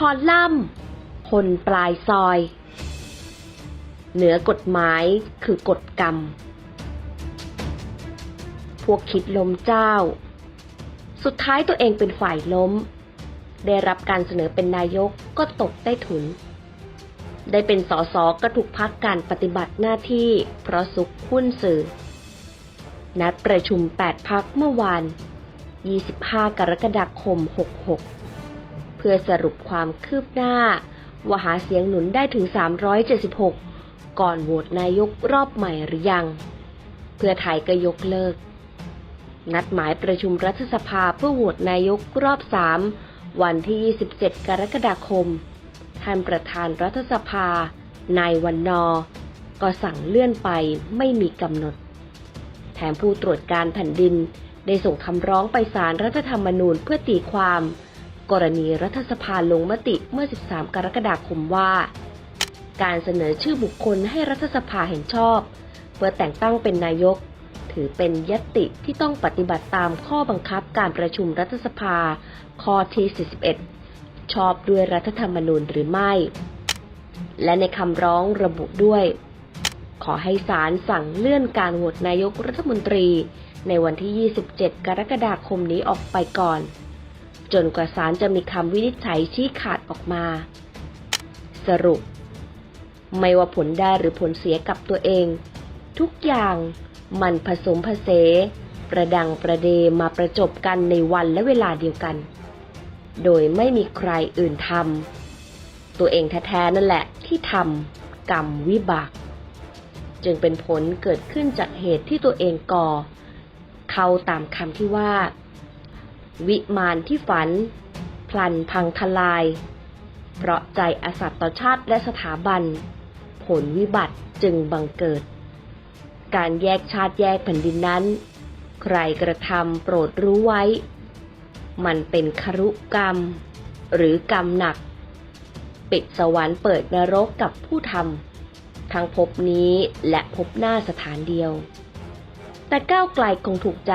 คอลัมน์ คนปลายซอย เหนือกฎหมายคือกฎกรรม พวกคิดล้มเจ้า สุดท้ายตัวเองเป็นฝ่ายล้ม ได้รับการเสนอเป็นนายกก็ตกได้ถุน ได้เป็นสสก็ถูกพักการปฏิบัติหน้าที่เพราะซุกหุ้นสื่อ นัดประชุม 8 พักเมื่อวาน 25 กรกฎาคม 66 พื่อสรุปความคืบหน้า ว่าหาเสียงหนุนได้ถึง 376 ก่อนโหวตนายกรอบใหม่หรือยัง เพื่อไทยก็ยกเลิก นัดหมายประชุมรัฐสภาเพื่อโหวตนายกรอบ 3 วันที่ 27 กรกฎาคม ท่านประธานรัฐสภา นายวันนอ ก็สั่งเลื่อนไปไม่มีกำหนด แถมผู้ตรวจการแผ่นดินได้ส่งคำร้องไปศาลรัฐธรรมนูญเพื่อตีความ กรณีรัฐสภาลงมติเมื่อ 13 กรกฎาคมว่า การเสนอชื่อบุคคลให้รัฐสภาเห็นชอบ เพื่อแต่งตั้งเป็นนายก ถือเป็นยติที่ต้องปฏิบัติตามข้อบังคับการประชุมรัฐสภา ข้อที่ 41 ชอบด้วยรัฐธรรมนูญหรือไม่ และในคำร้องระบุด้วย ขอให้ศาลสั่งเลื่อนการโหวตนายกรัฐมนตรี ในวันที่ 27 กรกฎาคมนี้ออกไปก่อน จนกว่าศาลจะมีคำวินิจฉัยชี้ขาดออกมา สรุป ไม่ว่าผลได้หรือผลเสียกับตัวเอง ทุกอย่างมันผสมผสมประดังประเดมาประจบกันในวันและเวลาเดียวกัน โดยไม่มีใครอื่นทำตัวเองแท้ๆนั่นแหละที่ทำกรรมวิบาก จึงเป็นผลเกิดขึ้นจากเหตุที่ตัวเองก่อ เข้าตามคำที่ว่า วิมานที่ฝัน พลันพังทลาย เพราะใจอสัตย์ต่อชาติและสถาบัน ผลวิบัติจึงบังเกิด การแยกชาติแยกแผ่นดินนั้น ใครกระทำโปรดรู้ไว้ มันเป็นครุกรรม หรือกรรมหนัก ปิดสวรรค์เปิดนรกกับผู้ทำทั้งภพนี้และภพหน้าสถานเดียว แต่ก้าวไกลคงถูกใจ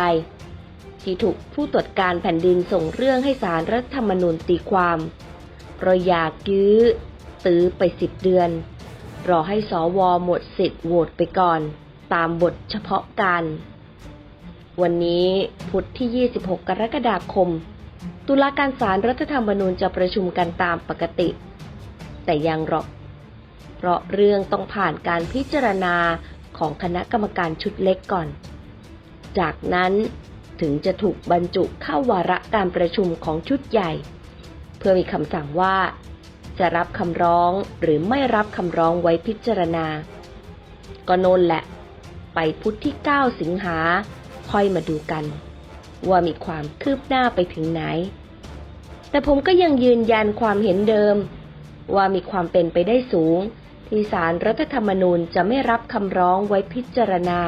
ที่ถูกผู้ตรวจการแผ่นดินส่งเรื่องให้สารรัฐธรรมนูญตีความเพราะอยากยื้อตื้อไปสิบเดือน รอให้สวหมดสิทธิ์โหวตไปก่อน ตามบทเฉพาะการ วันนี้พุธที่ 26 กรกฎาคม ตุลาการศาลรัฐธรรมนูญจะประชุมกันตามปกติ แต่ยังหรอก เพราะเรื่องต้องผ่านการพิจารณาของคณะกรรมการชุดเล็กก่อน จากนั้น ถึงจะถูกบรรจุเข้าวาระการประชุมของชุดใหญ่ เพื่อมีคำสั่งว่า จะรับคำร้องหรือไม่รับคำร้องไว้พิจารณา ก็นนแหละ ไปพุทธที่ 9 สิงหาค่อยมาดูกัน ว่ามีความคืบหน้าไปถึงไหน แต่ผมก็ยังยืนยันความเห็นเดิม ว่ามีความเป็นไปได้สูง ที่ศารรัฐธรรมนูญจะไม่รับคำร้องไว้พิจารณา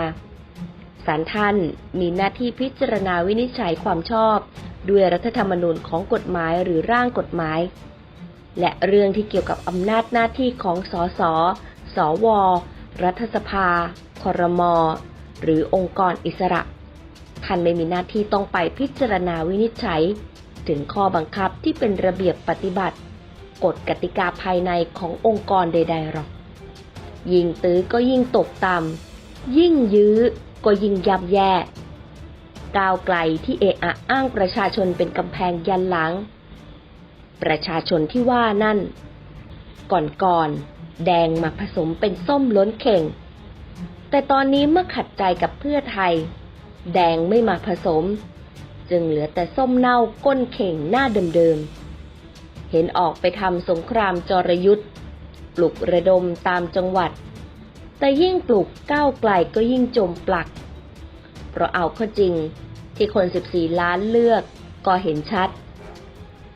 ศาลท่านมีหน้าที่พิจารณาวินิจฉัยความชอบ ด้วยรัฐธรรมนูญของกฎหมายหรือร่างกฎหมาย และเรื่องที่เกี่ยวกับอำนาจหน้าที่ของสส สว รัฐสภา ครม หรือองค์กรอิสระ ท่านไม่มีหน้าที่ต้องไปพิจารณาวินิจฉัย ถึงข้อบังคับที่เป็นระเบียบปฏิบัติ กฎกติกาภายในขององค์กรใดๆหรอก ยิ่งตื้อก็ยิ่งตกต่ำยิ่งยื้อ ก็ยิ่งยับแย่ก้าวไกลที่เอะอะอ้างประชาชนเป็นกำแพงยันหลัง ประชาชนที่ว่านั่น ก่อนๆแดงมาผสมเป็นส้มล้นเข่ง แต่ตอนนี้เมื่อขัดใจกับเพื่อไทย แดงไม่มาผสม จึงเหลือแต่ส้มเน่าก้นเข่งหน้าเดิมๆ เห็นออกไปทำสงครามจรยุทธ์ปลุกระดมตามจังหวัด แต่ยิ่งปลุกก้าวไกลก็ยิ่งจมปลัก เพราะเอาเข้าจริงที่คน 14 ล้านเลือกก็เห็นชัด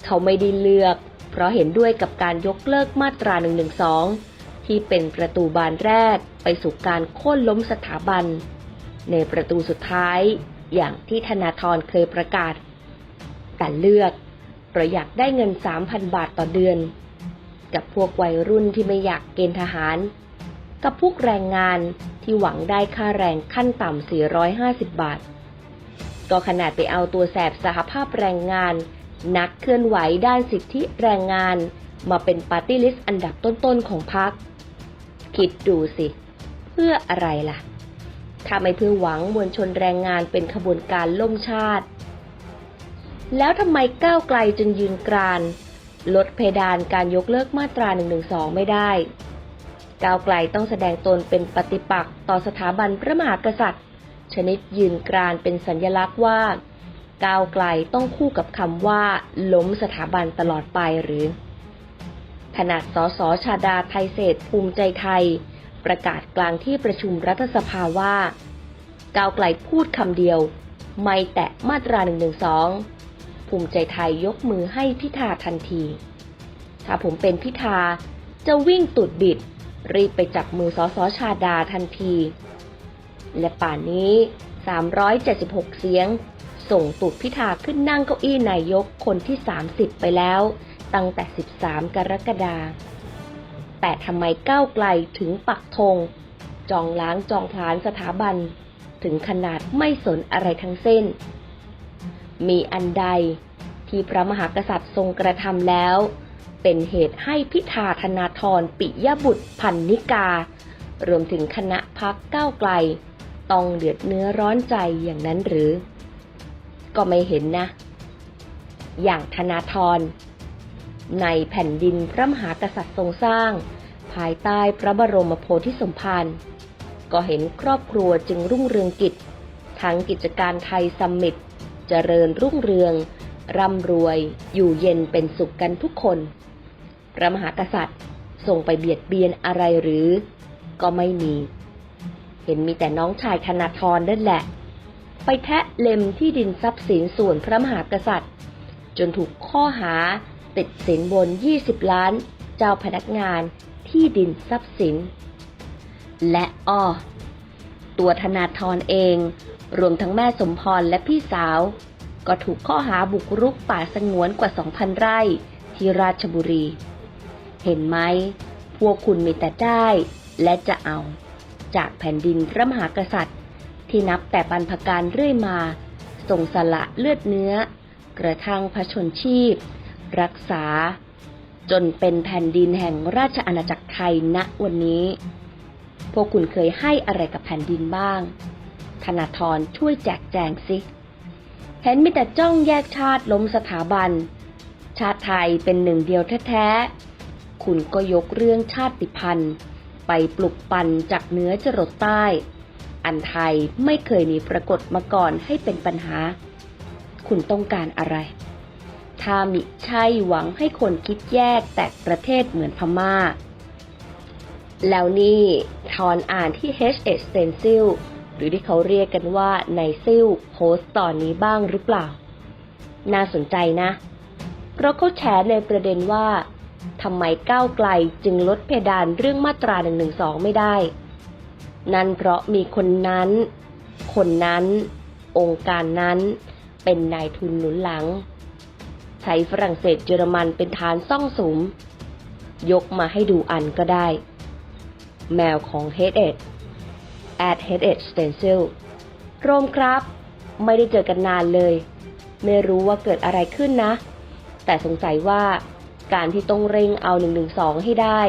เขาไม่ได้เลือก เพราะเห็นด้วยกับการยกเลิกมาตรา 112 ที่เป็นประตูบานแรกไปสู่การโค่นล้มสถาบัน ในประตูสุดท้ายอย่างที่ธนาธรเคยประกาศ แต่เลือกเพราะอยากได้เงิน 3,000 บาทต่อเดือน กับพวกวัยรุ่นที่ไม่อยากเกณฑ์ทหาร กับพวกแรงงานที่หวังได้ค่าแรงขั้นต่ำ 450 บาท ก็ขนาดไปเอาตัวแสบสหภาพแรงงาน นักเคลื่อนไหวด้านสิทธิแรงงาน มาเป็นปาร์ตี้ลิสต์อันดับต้นๆของพรรคคิดดูสิ เพื่ออะไรล่ะ ถ้าไม่เพื่อหวังมวลชนแรงงานเป็นขบวนการล่มชาติ แล้วทำไมก้าวไกลจึงยืนกราน ลดเพดานการยกเลิกมาตรา112 ไม่ได้ ก้าวไกลต้องแสดงตนเป็นปฏิปักษ์ต่อสถาบันพระมหากษัตริย์ ชนิดยืนกรานเป็นสัญลักษณ์ว่าก้าวไกลต้องคู่กับคำว่า ล้มสถาบันตลอดไปหรือ ขนาดสสชาดาไทยเศรษฐภูมิใจไทย ประกาศกลางที่ประชุมรัฐสภาว่าก้าวไกลพูดคำเดียว ไม่แตะมาตรา 112 ภูมิใจไทยยกมือให้พิธาทันที ถ้าผมเป็นพิธาจะวิ่งตุดบิด รีบไปจับมือสสชาดาทันที และป่านนี้ 376 เสียง ส่งตุดพิธาขึ้นนั่งเก้าอี้นายกคนที่ 30 ไปแล้ว ตั้งแต่ 13 กรกฎาคมแต่ทำไมก้าวไกลถึงปักธง จองล้างจองผลานสถาบัน ถึงขนาดไม่สนอะไรทั้งสิ้น มีอันใดที่พระมหากษัตริย์ทรงกระทำแล้ว เป็นเหตุให้พิธาธนาธรปิยบุตรพันนิกา รวมถึงคณะพักก้าวไกล ต้องเดือดเนื้อร้อนใจอย่างนั้นหรือ ก็ไม่เห็นนะ อย่างธนาธรในแผ่นดินพระมหากษัตริย์ทรงสร้าง ภายใต้พระบรมโพธิสมภารก็เห็นครอบครัวจึงรุ่งเรืองกิจ ทั้งกิจการไทยซัมมิตเจริญรุ่งเรือง ร่ำรวยอยู่เย็นเป็นสุขกันทุกคน พระมหากษัตริย์ทรงไปเบียดเบียนอะไรหรือ ก็ไม่มี เห็นมีแต่น้องชายธนาธรนั่นแหละ ไปแทะเล็มที่ดินทรัพย์สินส่วนพระมหากษัตริย์ จนถูกข้อหาติดสินบน 20 ล้าน เจ้าพนักงานที่ดินทรัพย์สิน และอ้อตัวธนาธรเอง รวมทั้งแม่สมพรและพี่สาว ก็ถูกข้อหาบุกรุกป่าสงวนกว่า 2,000 ไร่ที่ราชบุรี เห็นไหม พวกคุณมีแต่ได้ และจะเอา จากแผ่นดินพระมหากษัตริย์ ที่นับแต่บรรพการเรื่อยมาส่งสละเลือดเนื้อ กระทั่งพระชนชีพ รักษา จนเป็นแผ่นดินแห่งราชอาณาจักรไทยณวันนี้ พวกคุณเคยให้อะไรกับแผ่นดินบ้าง ธนาธรช่วยแจกแจงสิเห็นมีแต่จ้องแยกชาติล้มสถาบัน ชาติไทยเป็นหนึ่งเดียวแท้ คุณก็ยกเรื่องชาติพันธุ์ ไปปลุกปั่นจากเหนือจรดใต้ อันไทยไม่เคยมีปรากฏมาก่อนให้เป็นปัญหา คุณต้องการอะไร ถ้ามิใช่หวังให้คนคิดแยกแตกประเทศเหมือนพม่า แล้วนี่ทอนอ่านที่ H.S. Stencil หรือที่เขาเรียกกันว่าในซิลโพสต์ตอนนี้บ้างหรือเปล่า น่าสนใจนะ เพราะเขาแฉในประเด็นว่า ทำไมก้าวไกลจึงลดเพดานเรื่องมาตรา1นึไม่ได้ นั่นเพราะมีคนนั้น คนนั้น องค์การนั้นเป็นนายทุนหนุนหลัง ใช้ฝรั่งเศสเยอรมันเป็นฐานซ่องสุม ยกมาให้ดูอันก็ได้ แมวของ h e a d e d at h e a d stencil โรมครับ ไม่ได้เจอกันนานเลย ไม่รู้ว่าเกิดอะไรขึ้นนะ แต่สงสัยว่า การที่ต้องเร่งเอา 112 ให้ได้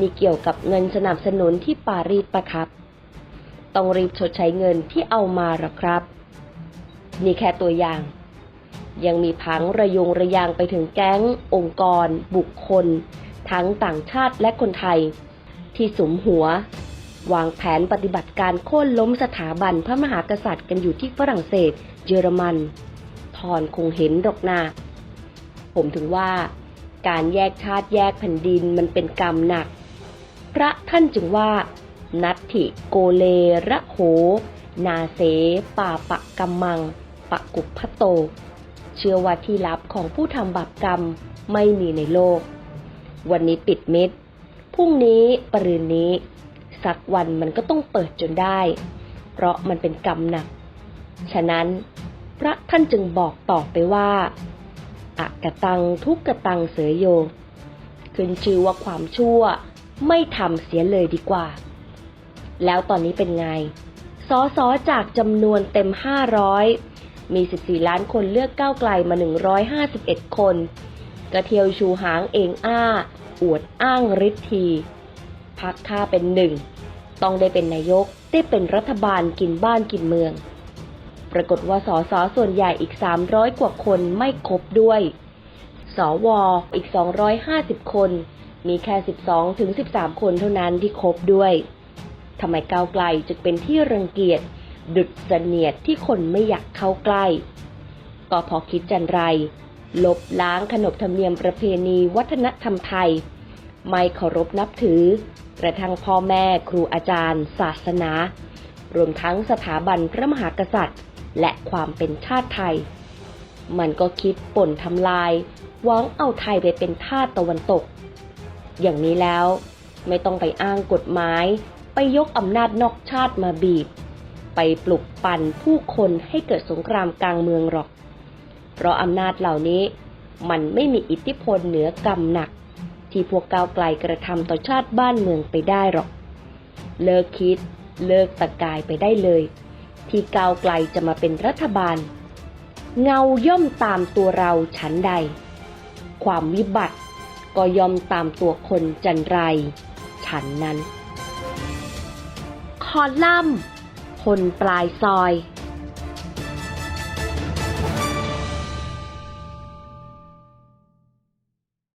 นี่เกี่ยวกับเงินสนับสนุนที่ปารีสประครับ ต้องรีบชดใช้เงินที่เอามาหรอครับ นี่แค่ตัวอย่าง ยังมีพังระยงระยางไปถึงแก๊ง องค์กร บุคคล ทั้งต่างชาติและคนไทย ที่สมหัว วางแผนปฏิบัติการโค่นล้มสถาบันพระมหากษัตริย์กันอยู่ที่ฝรั่งเศส เยอรมัน ทอนคงเห็นดอกนาผมถึงว่า การแยกชาติแยกแผ่นดินมันเป็นกรรมหนัก พระท่านจึงว่า นัตถิโกเลระโห นาเสป่าปะกัมมัง ปะกุพะโต เชื่อว่าที่ลับของผู้ทำบาปกรรมไม่มีในโลก วันนี้ปิดมิดพรุ่งนี้ปรืนนี้ สักวันมันก็ต้องเปิดจนได้ เพราะมันเป็นกรรมหนัก ฉะนั้น พระท่านจึงบอกต่อไปว่า อะกะตังทุกกะตังเสือโย ขึ้นชื่อว่าความชั่วไม่ทำเสียเลยดีกว่า แล้วตอนนี้เป็นไง สอสอจากจำนวนเต็ม 500 มี 14 ล้านคนเลือกก้าวไกลมา 151 คน กระเทียวชูหางเองอ้า อวดอ้างฤทธีพักข้าเป็นหนึ่ง ต้องได้เป็นนายก ได้เป็นรัฐบาลกินบ้านกินเมือง ปรากฏว่าสสส่วนใหญ่อีก 300 กว่าคนไม่ครบด้วย สวอีก 250 คน มีแค่ 12 ถึง 13 คนเท่านั้นที่ครบด้วยทำไมก้าวไกลจึงเป็นที่รังเกียจดุดเสนียดที่คนไม่อยากเข้าใกล้ ก็พอคิดจันไร ลบล้างขนบธรรมเนียมประเพณีวัฒนธรรมไทย ไม่เคารพนับถือกระทั่งพ่อแม่ครูอาจารย์ ศาสนา รวมทั้งสถาบันพระมหากษัตริย์ และความเป็นชาติไทย มันก็คิดป่นทำลายหวังเอาไทยไปเป็นทาสตะวันตก อย่างนี้แล้วไม่ต้องไปอ้างกฎหมาย ไปยกอำนาจนอกชาติมาบีบ ไปปลุกปั่นผู้คนให้เกิดสงครามกลางเมืองหรอก เพราะอำนาจเหล่านี้มันไม่มีอิทธิพลเหนือกรรมหนัก ที่พวกก้าวไกลกระทำต่อชาติบ้านเมืองไปได้หรอก เลิกคิดเลิกตะกายไปได้เลย ที่ก้าวไกลจะมาเป็นรัฐบาล เงาย่อมตามตัวเราฉันใด ความวิบัติก็ย่อมตามตัวคนจันไร ฉันนั้น คอลัมน์คนปลายซอย